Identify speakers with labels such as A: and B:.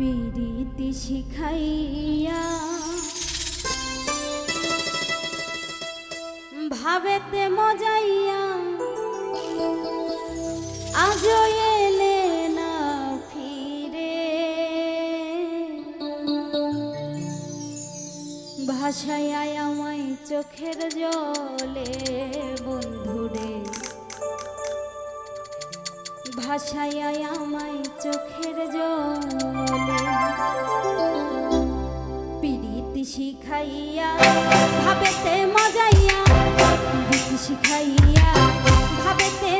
A: পিরিতি শিখাইয়া ভাবেতে মজাইয়া আজ এলে না ফিরে। ভাষায় আমায় চোখের জলে ভাষায় আমায় চোখের জলে। পীড়িত শিখাইয়া ভাবেতে মজাইয়া পীড়িত শিখাইয়া ভাবেতে